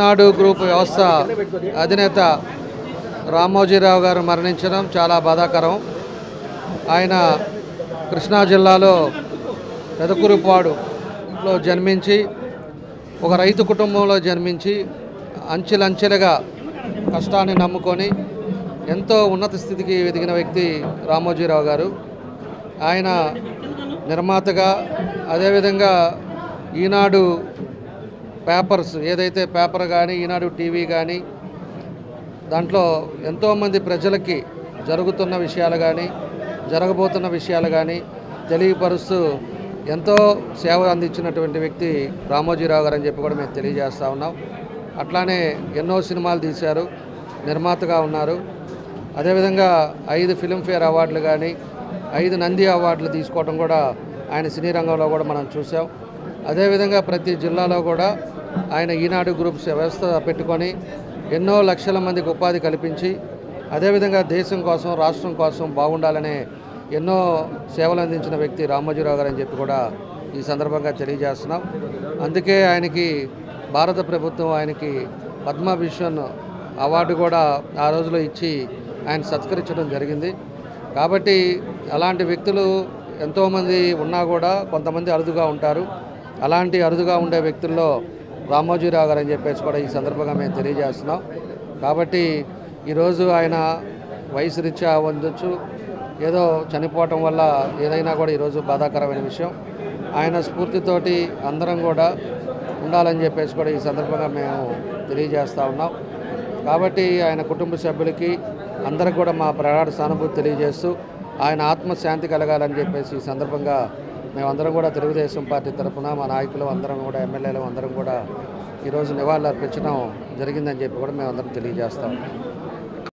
నాడు గ్రూప్ వ్యవస్థ అధినేత రామోజీరావు గారు మరణించడం చాలా బాధాకరం. ఆయన కృష్ణా జిల్లాలో పెదకురుపాడులో జన్మించి ఒక రైతు కుటుంబంలో జన్మించి అంచెలంచెలుగా కష్టాన్ని నమ్ముకొని ఎంతో ఉన్నత స్థితికి ఎదిగిన వ్యక్తి రామోజీరావు గారు. ఆయన నిర్మాతగా అదేవిధంగా ఈనాడు పేపర్స్ ఏదైతే పేపర్ కానీ ఈనాడు టీవీ కానీ దాంట్లో ఎంతోమంది ప్రజలకి జరుగుతున్న విషయాలు కానీ జరగబోతున్న విషయాలు కానీ తెలియపరుస్తూ ఎంతో సేవ అందించినటువంటి వ్యక్తి రామోజీరావు గారు అని చెప్పి కూడా మేము తెలియజేస్తూ ఉన్నాం. అట్లానే ఎన్నో సినిమాలు తీశారు నిర్మాతగా ఉన్నారు. అదేవిధంగా ఐదు ఫిలింఫేర్ అవార్డులు కానీ ఐదు నంది అవార్డులు తీసుకోవడం కూడా ఆయన సినీ రంగంలో కూడా మనం చూసాం అదేవిధంగా ప్రతి జిల్లాలో కూడా ఆయన ఈనాడు గ్రూప్స్ వ్యవస్థ పెట్టుకొని ఎన్నో లక్షల మందికి ఉపాధి కల్పించి అదేవిధంగా దేశం కోసం రాష్ట్రం కోసం బాగుండాలనే ఎన్నో సేవలు అందించిన వ్యక్తి రామోజీరావు గారు అని చెప్పి కూడా ఈ సందర్భంగా తెలియజేస్తున్నాం. అందుకే ఆయనకి భారత ప్రభుత్వం ఆయనకి పద్మభూషణ్ అవార్డు కూడా ఆ రోజులో ఇచ్చి ఆయన సత్కరించడం జరిగింది. కాబట్టి అలాంటి వ్యక్తులు ఎంతోమంది ఉన్నా కూడా కొంతమంది అరుదుగా ఉంటారు. అలాంటి అరుదుగా ఉండే వ్యక్తుల్లో రామోజీరావు గారు అని చెప్పేసి కూడా ఈ సందర్భంగా మేము తెలియజేస్తున్నాం. కాబట్టి ఈరోజు ఆయన వయసు రీత్యా ఉండొచ్చు. ఏదో చనిపోవటం వల్ల ఏదైనా కూడా ఈరోజు బాధాకరమైన విషయం. ఆయన స్ఫూర్తితోటి అందరం కూడా ఉండాలని చెప్పేసి కూడా ఈ సందర్భంగా మేము తెలియజేస్తూ ఉన్నాం. కాబట్టి ఆయన కుటుంబ సభ్యులకి అందరికి కూడా మా ప్రగాఢ సానుభూతి తెలియజేస్తూ ఆయన ఆత్మశాంతి కలగాలని చెప్పేసి ఈ సందర్భంగా మేమందరం కూడా తెలుగుదేశం పార్టీ తరఫున మా నాయకులు అందరం కూడా ఎమ్మెల్యేలు అందరం కూడా ఈరోజు నివాళులు అర్పించడం జరిగిందని చెప్పి కూడా మేమందరం తెలియజేస్తాం.